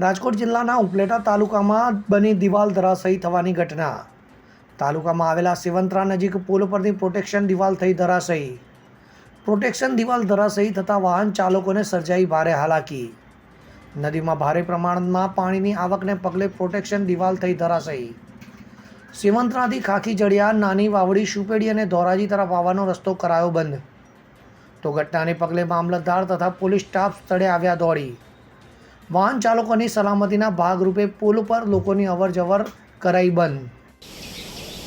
રાજકોટ જિલ્લાના ઉપલેટા તાલુકામાં બની દિવાલ ધરાશયી થવાની ઘટના. તાલુકામાં આવેલા સેવંત્રા નજીક પુલ પરની પ્રોટેક્શન દિવાલ થઈ ધરાશયી. પ્રોટેક્શન દિવાલ ધરાશયી થતાં વાહન ચાલકોને સર્જાઈ ભારે હાલાકી. નદીમાં ભારે પ્રમાણમાં પાણીની આવકને પગલે પ્રોટેક્શન દિવાલ થઈ ધરાશયી. સિવંતરાથી ખાખી જડિયા, નાની વાવડી, શુપેડી અને ધોરાજી તરફ આવવાનો રસ્તો કરાયો બંધ. તો ઘટનાને પગલે મામલતદાર તથા પોલીસ સ્ટાફ સ્થળે આવ્યા દોડી. વાહન ચાલકોની સલામતીના ભાગરૂપે પુલ પર લોકોની અવરજવર કરાઈ બંધ.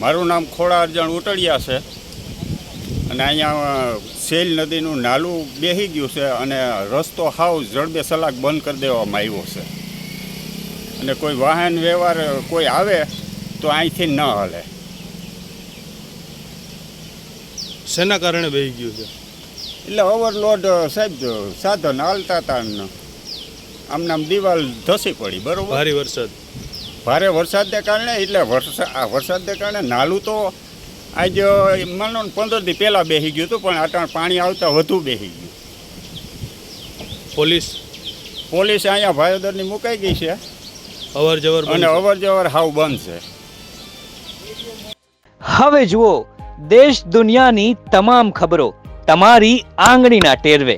મારું નામ ખોડા અરજણ ઉટળિયા છે. અને અહીંયા સેલ નદીનું નાલું બેહી ગયું છે અને રસ્તો હાવ જડબે સલાક બંધ કરી દેવામાં આવ્યો છે. અને કોઈ વાહન વ્યવહાર કોઈ આવે તો અહીંથી ન હલે. શેના કારણે બેહી ગયું છે? એટલે ઓવરલોડ સાહેબ સાધન હાલતા હતા આમ દિવાલ ધસી પડી બરોબર? ભારે વરસાદ. ભારે વરસાદને કારણે એટલે વરસાદ આ વરસાદને કારણે નાલું તો આજ માનો ને પંદર દી પહેલાં બેસી ગયું હતું પણ અટાણ પાણી આવતા વધુ બેસી ગયું. પોલીસ? પોલીસ અહીંયા ભાયોદરની મુકાઈ ગઈ છે. અવર જવર અને અવર જવર હાવ બંધ છે. હવે જુઓ દેશ દુનિયાની તમામ ખબરો તમારી આંગળીના ટેરવે.